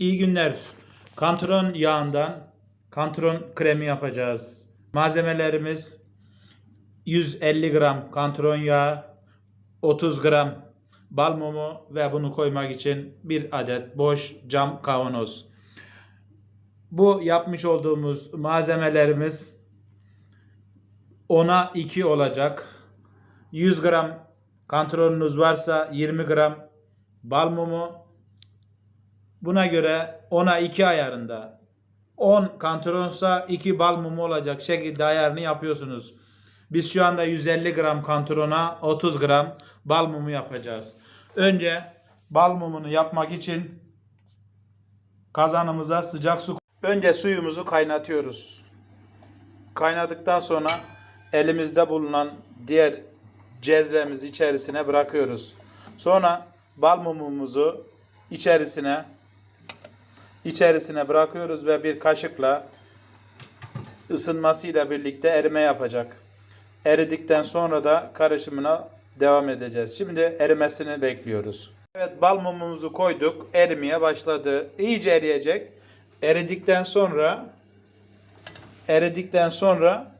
İyi günler. Kantron yağından kantron kremi yapacağız. Malzemelerimiz 150 gram kantron yağı, 30 gram bal mumu ve bunu koymak için bir adet boş cam kavanoz. Bu yapmış olduğumuz malzemelerimiz 10'a 2 olacak. 100 gram kantronunuz varsa 20 gram bal mumu, Buna göre 10'a 2 ayarında 10 kantronsa 2 bal mumu olacak şekilde ayarını yapıyorsunuz. Biz şu anda 150 gram kantrona 30 gram bal mumu yapacağız. Önce bal mumunu yapmak için kazanımıza sıcak su önce suyumuzu kaynatıyoruz. Kaynadıktan sonra elimizde bulunan diğer cezvemizi içerisine bırakıyoruz. Sonra bal mumumuzu içerisine içerisine bırakıyoruz ve bir kaşıkla ısınmasıyla birlikte erime yapacak. Eridikten sonra da karışımına devam edeceğiz. Şimdi erimesini bekliyoruz. Evet bal mumumuzu koyduk. Erimeye başladı. İyice eriyecek. Eridikten sonra eridikten sonra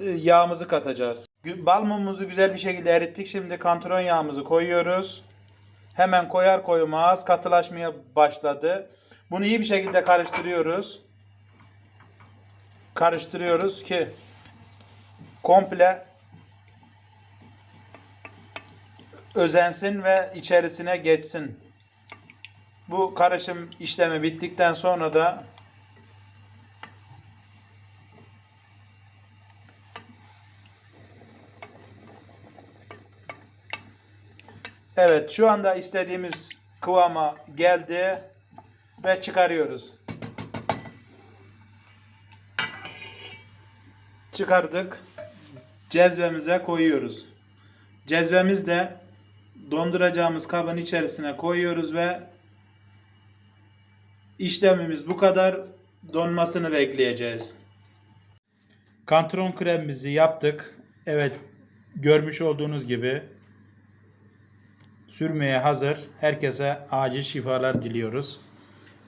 e, yağımızı katacağız. Bal mumumuzu güzel bir şekilde erittik. Şimdi kantron yağımızı koyuyoruz. Hemen koyar koymaz katılaşmaya başladı. Bunu iyi bir şekilde karıştırıyoruz. Karıştırıyoruz ki komple özensin ve içerisine geçsin. Bu karışım işlemi bittikten sonra da Evet şu anda istediğimiz kıvama geldi ve çıkarıyoruz. Çıkardık. Cezvemize koyuyoruz. Cezvemiz de donduracağımız kabın içerisine koyuyoruz ve işlemimiz bu kadar. Donmasını bekleyeceğiz. Kantron kremimizi yaptık. Evet görmüş olduğunuz gibi sürmeye hazır. Herkese acil şifalar diliyoruz.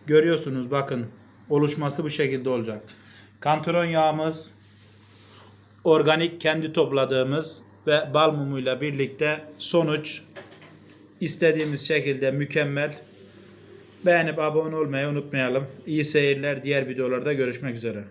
Görüyorsunuz bakın oluşması bu şekilde olacak. Kantron yağımız organik kendi topladığımız ve bal mumuyla birlikte sonuç istediğimiz şekilde mükemmel. Beğenip abone olmayı unutmayalım. İyi seyirler. Diğer videolarda görüşmek üzere.